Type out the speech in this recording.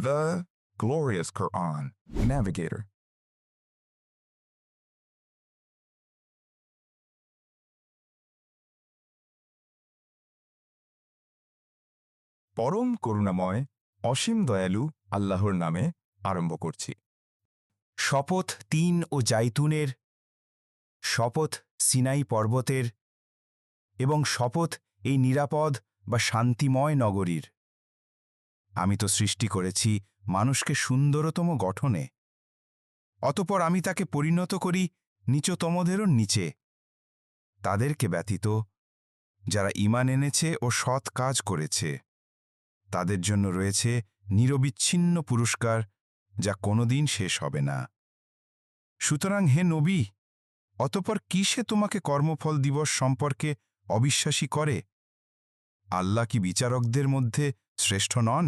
The glorious Quran. Navigator. পরম করুণাময়, অসীম দয়ালু আল্লাহর নামে আরম্ভ করছি শপথ তিন ও জাইতুনের, শপথ সিনাই পর্বতের এবং শপথ এই নিরাপদ বা শান্তিময় নগরীর আমি তো সৃষ্টি করেছি মানুষকে সুন্দরতম গঠনে। অতপর আমি তাকে পরিণত করি নিচতমদেরও নিচে। তাদেরকে ব্যতীত যারা ইমান এনেছে ও সৎ কাজ করেছে, তাদের জন্য রয়েছে নিরবিচ্ছিন্ন পুরস্কার যা কোনোদিন শেষ হবে না। সুতরাং হে নবী, অতপর কিসে তোমাকে কর্মফল দিবস সম্পর্কে অবিশ্বাসী করে? আল্লাহ কি বিচারকদের মধ্যে শ্রেষ্ঠ নন?